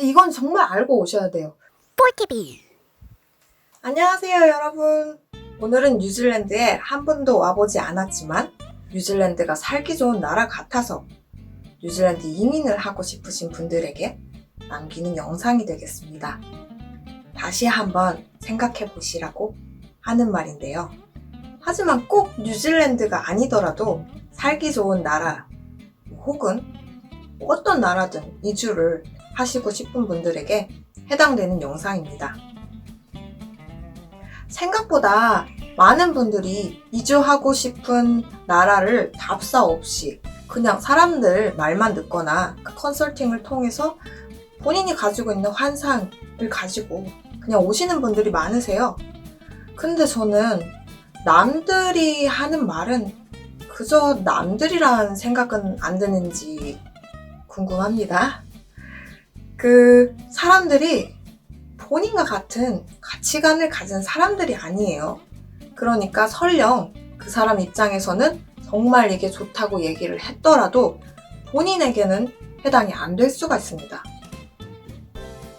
이건 정말 알고 오셔야 돼요. 폴TV 안녕하세요, 여러분. 오늘은 뉴질랜드에 한 번도 와보지 않았지만 뉴질랜드가 살기 좋은 나라 같아서 뉴질랜드 이민을 하고 싶으신 분들에게 남기는 영상이 되겠습니다. 다시 한번 생각해 보시라고 하는 말인데요. 하지만 꼭 뉴질랜드가 아니더라도 살기 좋은 나라 혹은 어떤 나라든 이주를 하시고 싶은 분들에게 해당되는 영상입니다. 생각보다 많은 분들이 이주하고 싶은 나라를 답사 없이 그냥 사람들 말만 듣거나 그 컨설팅을 통해서 본인이 가지고 있는 환상을 가지고 그냥 오시는 분들이 많으세요. 근데 저는 남들이 하는 말은 그저 남들이란 생각은 안 드는지 궁금합니다. 그 사람들이 본인과 같은 가치관을 가진 사람들이 아니에요. 그러니까 설령 그 사람 입장에서는 정말 이게 좋다고 얘기를 했더라도 본인에게는 해당이 안 될 수가 있습니다.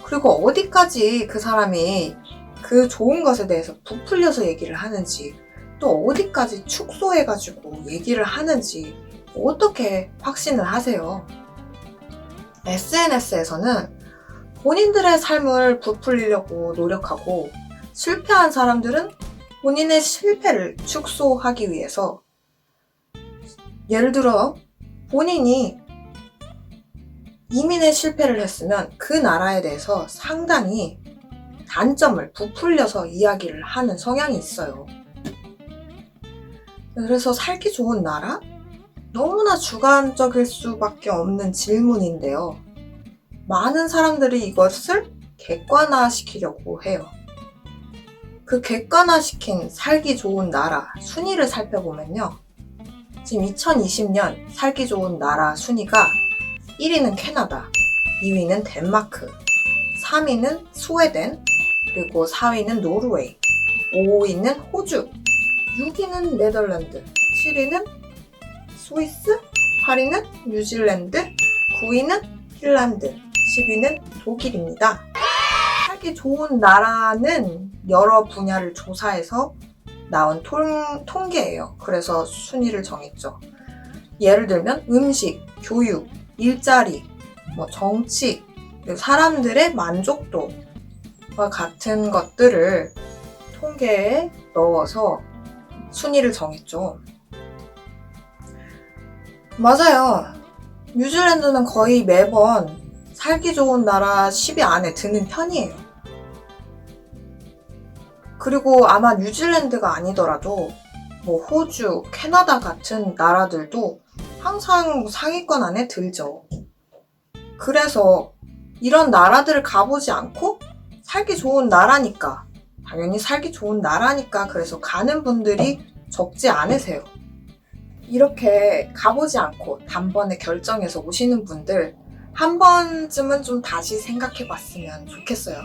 그리고 어디까지 그 사람이 그 좋은 것에 대해서 부풀려서 얘기를 하는지 또 어디까지 축소해가지고 얘기를 하는지 어떻게 확신을 하세요? SNS에서는 본인들의 삶을 부풀리려고 노력하고 실패한 사람들은 본인의 실패를 축소하기 위해서 예를 들어 본인이 이민의 실패를 했으면 그 나라에 대해서 상당히 단점을 부풀려서 이야기를 하는 성향이 있어요. 그래서 살기 좋은 나라? 너무나 주관적일 수밖에 없는 질문인데요. 많은 사람들이 이것을 객관화시키려고 해요. 그 객관화시킨 살기 좋은 나라 순위를 살펴보면요. 지금 2020년 살기 좋은 나라 순위가 1위는 캐나다, 2위는 덴마크, 3위는 스웨덴, 그리고 4위는 노르웨이, 5위는 호주, 6위는 네덜란드, 7위는 스위스, 8위는 뉴질랜드, 9위는 핀란드, 10위는 독일입니다. 살기 좋은 나라는 여러 분야를 조사해서 나온 통, 통계예요. 그래서 순위를 정했죠. 예를 들면 음식, 교육, 일자리, 뭐 정치, 사람들의 만족도와 같은 것들을 통계에 넣어서 순위를 정했죠. 맞아요. 뉴질랜드는 거의 매번 살기 좋은 나라 10위 안에 드는 편이에요. 그리고 아마 뉴질랜드가 아니더라도 뭐 호주, 캐나다 같은 나라들도 항상 상위권 안에 들죠. 그래서 이런 나라들을 가보지 않고 살기 좋은 나라니까 당연히 살기 좋은 나라니까 그래서 가는 분들이 적지 않으세요. 이렇게 가보지 않고 단번에 결정해서 오시는 분들 한 번쯤은 좀 다시 생각해 봤으면 좋겠어요.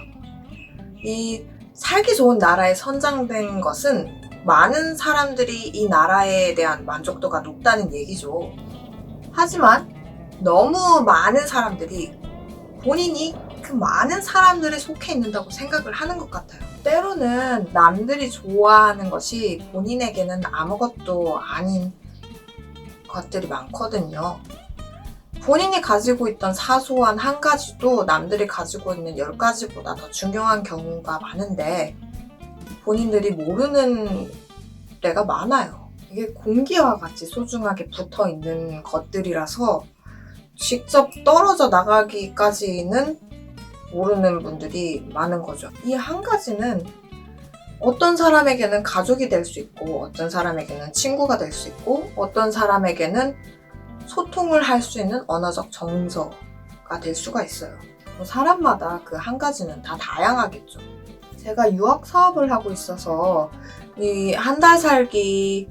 이 살기 좋은 나라에 선정된 것은 많은 사람들이 이 나라에 대한 만족도가 높다는 얘기죠. 하지만 너무 많은 사람들이 본인이 그 많은 사람들에 속해 있는다고 생각을 하는 것 같아요. 때로는 남들이 좋아하는 것이 본인에게는 아무것도 아닌 것들이 많거든요. 본인이 가지고 있던 사소한 한 가지도 남들이 가지고 있는 열 가지보다 더 중요한 경우가 많은데 본인들이 모르는 때가 많아요. 이게 공기와 같이 소중하게 붙어 있는 것들이라서 직접 떨어져 나가기까지는 모르는 분들이 많은 거죠. 이 한 가지는 어떤 사람에게는 가족이 될 수 있고, 어떤 사람에게는 친구가 될 수 있고, 어떤 사람에게는 소통을 할 수 있는 언어적 정서가 될 수가 있어요. 뭐 사람마다 그 한 가지는 다 다양하겠죠. 제가 유학 사업을 하고 있어서 이 한 달 살기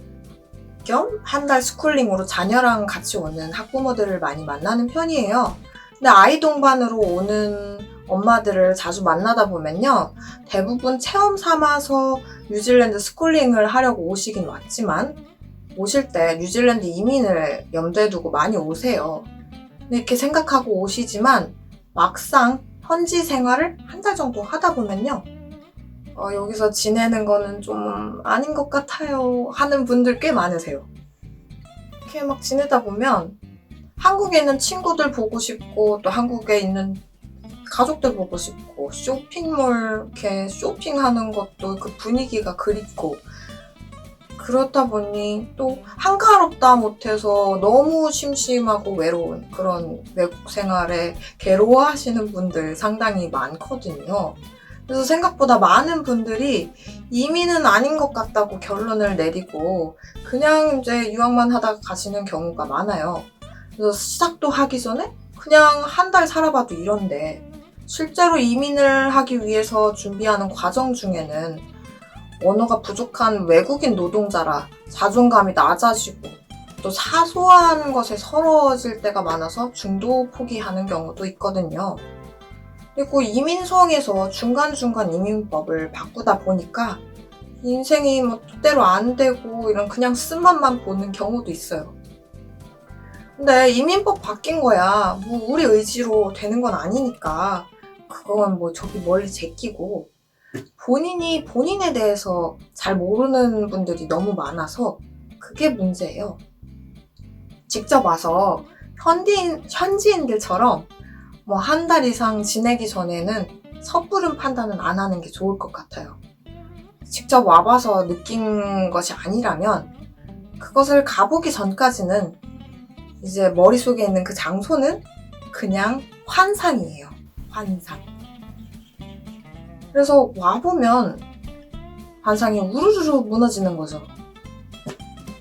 겸 한 달 스쿨링으로 자녀랑 같이 오는 학부모들을 많이 만나는 편이에요. 근데 아이 동반으로 오는 엄마들을 자주 만나다 보면요. 대부분 체험 삼아서 뉴질랜드 스쿨링을 하려고 오시긴 왔지만 오실 때 뉴질랜드 이민을 염두에 두고 많이 오세요. 이렇게 생각하고 오시지만 막상 현지 생활을 한 달 정도 하다 보면요. 어, 여기서 지내는 거는 좀 아닌 것 같아요 하는 분들 꽤 많으세요. 이렇게 막 지내다 보면 한국에 있는 친구들 보고 싶고 또 한국에 있는 가족들 보고 싶고 쇼핑몰 이렇게 쇼핑하는 것도 그 분위기가 그립고 그렇다 보니 또 한가롭다 못해서 너무 심심하고 외로운 그런 외국 생활에 괴로워하시는 분들 상당히 많거든요. 그래서 생각보다 많은 분들이 이민은 아닌 것 같다고 결론을 내리고 그냥 이제 유학만 하다가 가시는 경우가 많아요. 그래서 시작도 하기 전에 그냥 한 달 살아봐도 이런데 실제로 이민을 하기 위해서 준비하는 과정 중에는 언어가 부족한 외국인 노동자라 자존감이 낮아지고 또 사소한 것에 서러워질 때가 많아서 중도 포기하는 경우도 있거든요. 그리고 이민성에서 중간중간 이민법을 바꾸다 보니까 인생이 뭐 뜻대로 안 되고 이런 그냥 쓴맛만 보는 경우도 있어요. 근데 이민법 바뀐 거야. 뭐 우리 의지로 되는 건 아니니까 그건 뭐 저기 멀리 제끼고 본인이 본인에 대해서 잘 모르는 분들이 너무 많아서 그게 문제예요. 직접 와서 현지인, 현지인들처럼 뭐 한 달 이상 지내기 전에는 섣부른 판단은 안 하는 게 좋을 것 같아요. 직접 와봐서 느낀 것이 아니라면 그것을 가보기 전까지는 이제 머릿속에 있는 그 장소는 그냥 환상이에요. 환상. 그래서 와보면 환상이 우르르 무너지는 거죠.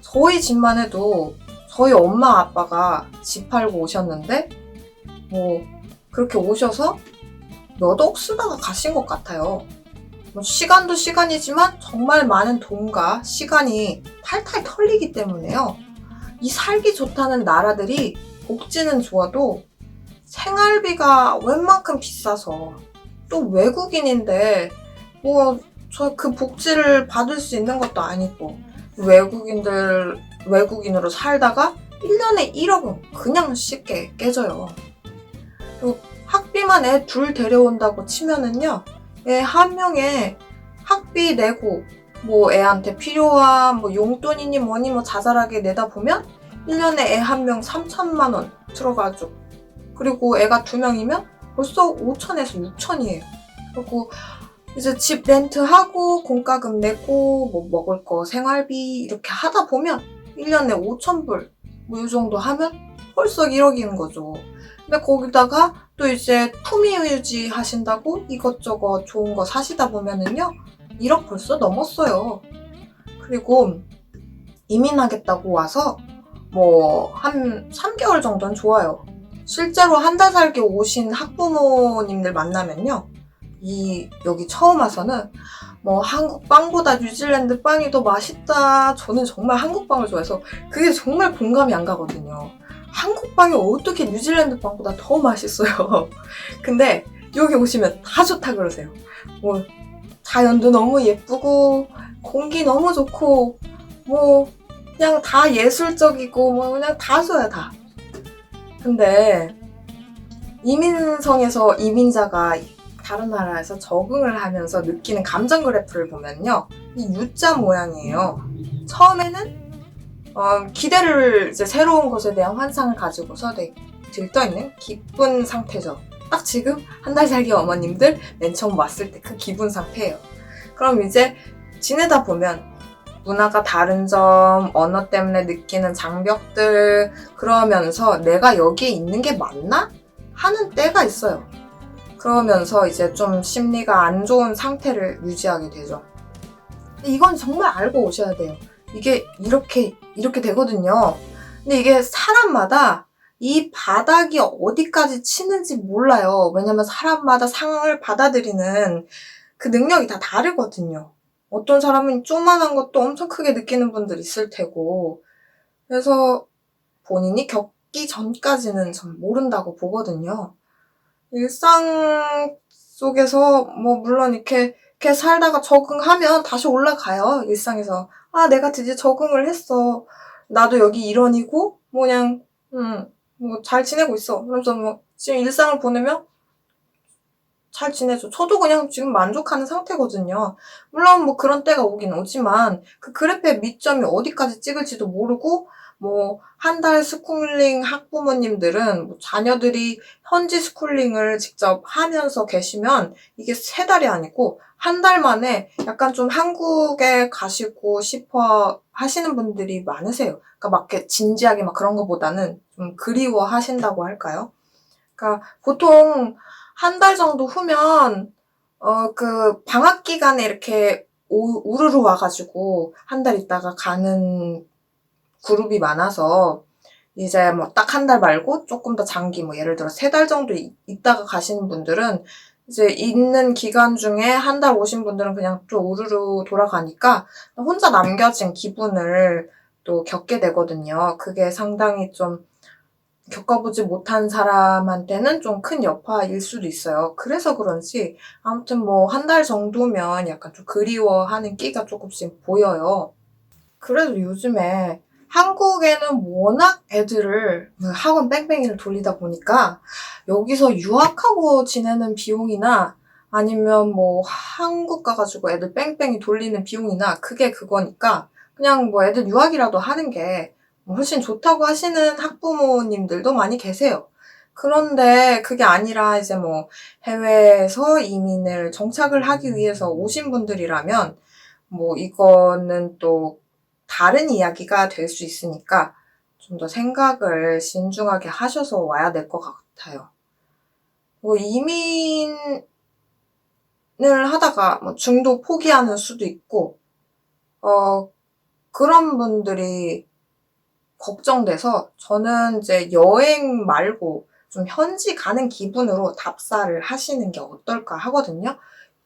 저희 집만 해도 저희 엄마 아빠가 집 팔고 오셨는데 뭐 그렇게 오셔서 몇 억 쓰다가 가신 것 같아요. 뭐 시간도 시간이지만 정말 많은 돈과 시간이 탈탈 털리기 때문에요. 이 살기 좋다는 나라들이 복지는 좋아도 생활비가 웬만큼 비싸서 또 외국인인데 뭐 저 그 복지를 받을 수 있는 것도 아니고 외국인들 외국인으로 살다가 1년에 1억은 그냥 쉽게 깨져요. 학비만 애 둘 데려온다고 치면은요. 애 한 명에 학비 내고 뭐 애한테 필요한 뭐 용돈이니 뭐니 뭐 자잘하게 내다 보면 1년에 애 한 명 3천만 원 들어가죠. 그리고 애가 두 명이면 벌써 5천에서 6천이에요. 그리고 이제 집 렌트하고 공과금 내고 뭐 먹을 거 생활비 이렇게 하다 보면 1년에 5천불 뭐이 정도 하면 벌써 1억인 거죠. 근데 거기다가 또 이제 품위 유지 하신다고 이것저것 좋은 거 사시다 보면은요 1억 벌써 넘었어요. 그리고 이민하겠다고 와서 뭐 한 3개월 정도는 좋아요. 실제로 한 달 살기 오신 학부모님들 만나면요. 이 여기 처음 와서는 뭐 한국 빵보다 뉴질랜드 빵이 더 맛있다. 저는 정말 한국 빵을 좋아해서 그게 정말 공감이 안 가거든요. 한국 빵이 어떻게 뉴질랜드 빵보다 더 맛있어요. 근데 여기 오시면 다 좋다 그러세요. 뭐 자연도 너무 예쁘고 공기 너무 좋고 뭐 그냥 다 예술적이고 뭐 그냥 다 좋아요 다. 근데 이민성에서 이민자가 다른 나라에서 적응을 하면서 느끼는 감정 그래프를 보면요. 이 U자 모양이에요. 처음에는 어, 기대를 이제 새로운 것에 대한 환상을 가지고서 되게 들떠있는 기쁜 상태죠. 딱 지금 한 달 살기 어머님들 맨 처음 왔을 때 그 기분 상태예요. 그럼 이제 지내다 보면 문화가 다른 점, 언어 때문에 느끼는 장벽들, 그러면서 내가 여기에 있는 게 맞나? 하는 때가 있어요. 그러면서 이제 좀 심리가 안 좋은 상태를 유지하게 되죠. 이건 정말 알고 오셔야 돼요. 이게 이렇게, 이렇게 되거든요. 근데 이게 사람마다 이 바닥이 어디까지 치는지 몰라요. 왜냐면 사람마다 상황을 받아들이는 그 능력이 다 다르거든요. 어떤 사람은 조그만한 것도 엄청 크게 느끼는 분들 있을 테고. 그래서 본인이 겪기 전까지는 전 모른다고 보거든요. 일상 속에서 뭐 물론 이렇게 이렇게 살다가 적응하면 다시 올라가요. 일상에서 아 내가 드디어 적응을 했어. 나도 여기 일원이고 뭐 그냥 음 뭐 잘 지내고 있어. 그러면서 뭐 지금 일상을 보내면 잘 지내죠. 저도 그냥 지금 만족하는 상태거든요. 물론 뭐 그런 때가 오긴 오지만 그 그래프의 밑점이 어디까지 찍을지도 모르고 뭐 한 달 스쿨링 학부모님들은 뭐 자녀들이 현지 스쿨링을 직접 하면서 계시면 이게 세 달이 아니고 한 달 만에 약간 좀 한국에 가시고 싶어 하시는 분들이 많으세요. 그러니까 막 이렇게 진지하게 막 그런 것보다는 좀 그리워 하신다고 할까요? 그러니까 보통 한 달 정도 후면 어 그 방학 기간에 이렇게 오, 우르르 와가지고 한 달 있다가 가는 그룹이 많아서 이제 뭐 딱 한 달 말고 조금 더 장기 뭐 예를 들어 세 달 정도 이- 있다가 가시는 분들은 이제 있는 기간 중에 한 달 오신 분들은 그냥 또 우르르 돌아가니까 혼자 남겨진 기분을 또 겪게 되거든요. 그게 상당히 좀 겪어보지 못한 사람한테는 좀 큰 여파일 수도 있어요. 그래서 그런지 아무튼 뭐 한 달 정도면 약간 좀 그리워하는 끼가 조금씩 보여요. 그래도 요즘에 한국에는 워낙 애들을 그 학원 뺑뺑이를 돌리다 보니까 여기서 유학하고 지내는 비용이나 아니면 뭐 한국 가가지고 애들 뺑뺑이 돌리는 비용이나 그게 그거니까 그냥 뭐 애들 유학이라도 하는 게 훨씬 좋다고 하시는 학부모님들도 많이 계세요. 그런데 그게 아니라 이제 뭐 해외에서 이민을 정착을 하기 위해서 오신 분들이라면 뭐 이거는 또 다른 이야기가 될 수 있으니까 좀 더 생각을 신중하게 하셔서 와야 될 것 같아요. 뭐 이민을 하다가 뭐 중도 포기하는 수도 있고, 어, 그런 분들이 걱정돼서 저는 이제 여행 말고 좀 현지 가는 기분으로 답사를 하시는 게 어떨까 하거든요.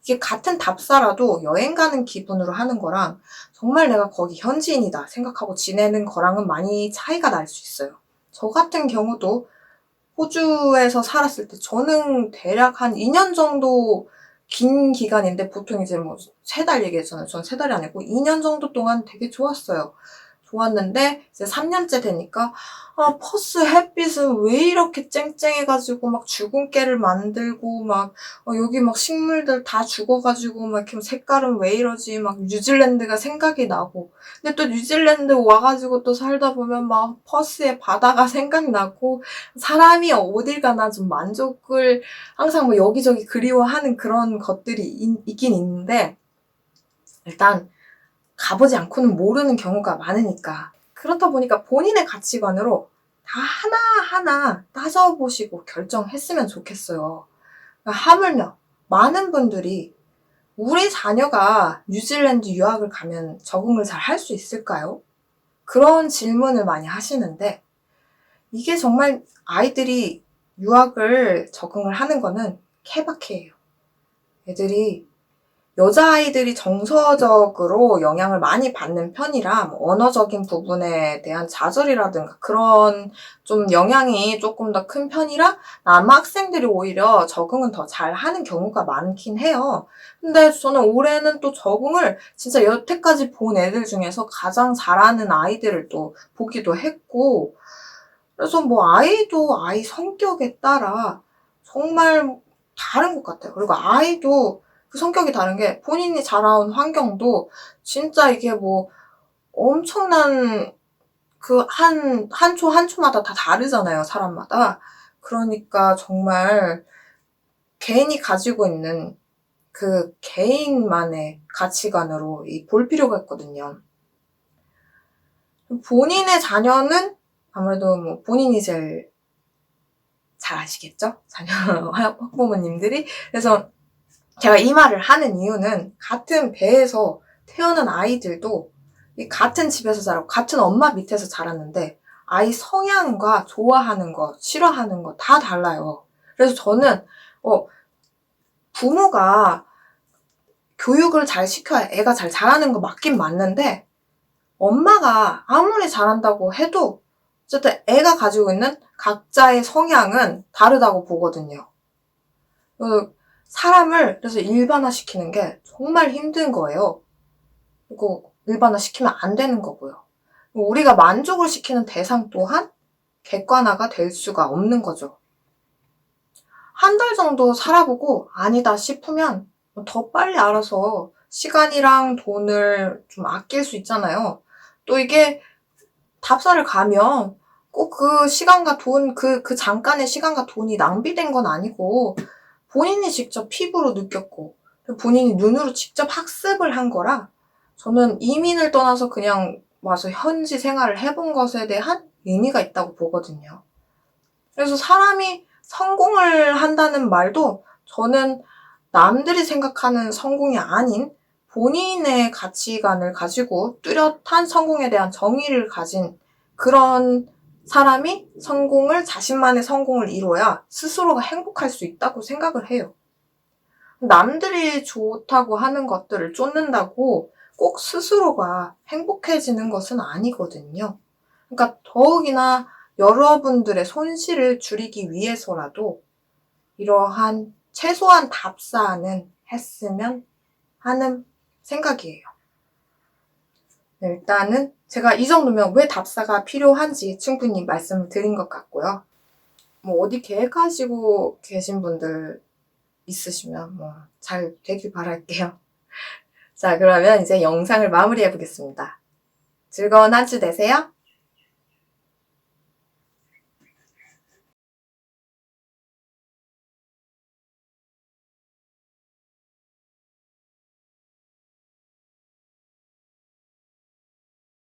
이게 같은 답사라도 여행 가는 기분으로 하는 거랑 정말 내가 거기 현지인이다 생각하고 지내는 거랑은 많이 차이가 날 수 있어요. 저 같은 경우도 호주에서 살았을 때 저는 대략 한 2년 정도 긴 기간인데 보통 이제 뭐 세 달 얘기했잖아요. 전 세 달이 아니고 2년 정도 동안 되게 좋았어요. 좋았는데 이제 3년째 되니까 아 퍼스 햇빛은 왜 이렇게 쨍쨍해가지고 막 죽은 깨를 만들고 막 어, 여기 막 식물들 다 죽어가지고 막 이렇게 색깔은 왜 이러지? 막 뉴질랜드가 생각이 나고. 근데 또 뉴질랜드 와가지고 또 살다 보면 막 퍼스의 바다가 생각나고 사람이 어딜 가나 좀 만족을 항상 뭐 여기저기 그리워하는 그런 것들이 있, 있긴 있는데 일단 가보지 않고는 모르는 경우가 많으니까. 그렇다 보니까 본인의 가치관으로 다 하나하나 따져보시고 결정했으면 좋겠어요. 그러니까 하물며 많은 분들이 우리 자녀가 뉴질랜드 유학을 가면 적응을 잘 할 수 있을까요? 그런 질문을 많이 하시는데 이게 정말 아이들이 유학을 적응을 하는 거는 케바케예요. 애들이 여자아이들이 정서적으로 영향을 많이 받는 편이라 뭐 언어적인 부분에 대한 좌절이라든가 그런 좀 영향이 조금 더 큰 편이라 남학생들이 오히려 적응은 더 잘 하는 경우가 많긴 해요. 근데 저는 올해는 또 적응을 진짜 여태까지 본 애들 중에서 가장 잘하는 아이들을 또 보기도 했고 그래서 뭐 아이도 아이 성격에 따라 정말 다른 것 같아요. 그리고 아이도 그 성격이 다른 게 본인이 자라온 환경도 진짜 이게 뭐 엄청난 그 한, 한 초 한 초마다 다 다르잖아요, 사람마다. 그러니까 정말 개인이 가지고 있는 그 개인만의 가치관으로 이 볼 필요가 있거든요. 본인의 자녀는 아무래도 뭐 본인이 제일 잘 아시겠죠? 자녀 학부모님들이. 그래서 제가 이 말을 하는 이유는 같은 배에서 태어난 아이들도 이 같은 집에서 자라고 같은 엄마 밑에서 자랐는데 아이 성향과 좋아하는 거, 싫어하는 거다 달라요. 그래서 저는 어 부모가 교육을 잘 시켜야 애가 잘 자라는 거 맞긴 맞는데 엄마가 아무리 잘한다고 해도 어쨌든 애가 가지고 있는 각자의 성향은 다르다고 보거든요. 그 사람을 그래서 일반화시키는 게 정말 힘든 거예요. 그리고 일반화시키면 안 되는 거고요. 우리가 만족을 시키는 대상 또한 객관화가 될 수가 없는 거죠. 한 달 정도 살아보고 아니다 싶으면 더 빨리 알아서 시간이랑 돈을 좀 아낄 수 있잖아요. 또 이게 답사를 가면 꼭 그 시간과 돈, 그, 그 잠깐의 시간과 돈이 낭비된 건 아니고 본인이 직접 피부로 느꼈고 본인이 눈으로 직접 학습을 한 거라 저는 이민을 떠나서 그냥 와서 현지 생활을 해본 것에 대한 의미가 있다고 보거든요. 그래서 사람이 성공을 한다는 말도 저는 남들이 생각하는 성공이 아닌 본인의 가치관을 가지고 뚜렷한 성공에 대한 정의를 가진 그런 사람이 성공을, 자신만의 성공을 이뤄야 스스로가 행복할 수 있다고 생각을 해요. 남들이 좋다고 하는 것들을 쫓는다고 꼭 스스로가 행복해지는 것은 아니거든요. 그러니까 더욱이나 여러분들의 손실을 줄이기 위해서라도 이러한 최소한 답사는 했으면 하는 생각이에요. 네, 일단은 제가 이 정도면 왜 답사가 필요한지 충분히 말씀을 드린 것 같고요. 뭐 어디 계획하시고 계신 분들 있으시면 뭐 잘 되길 바랄게요. 자, 그러면 이제 영상을 마무리해 보겠습니다. 즐거운 한 주 되세요.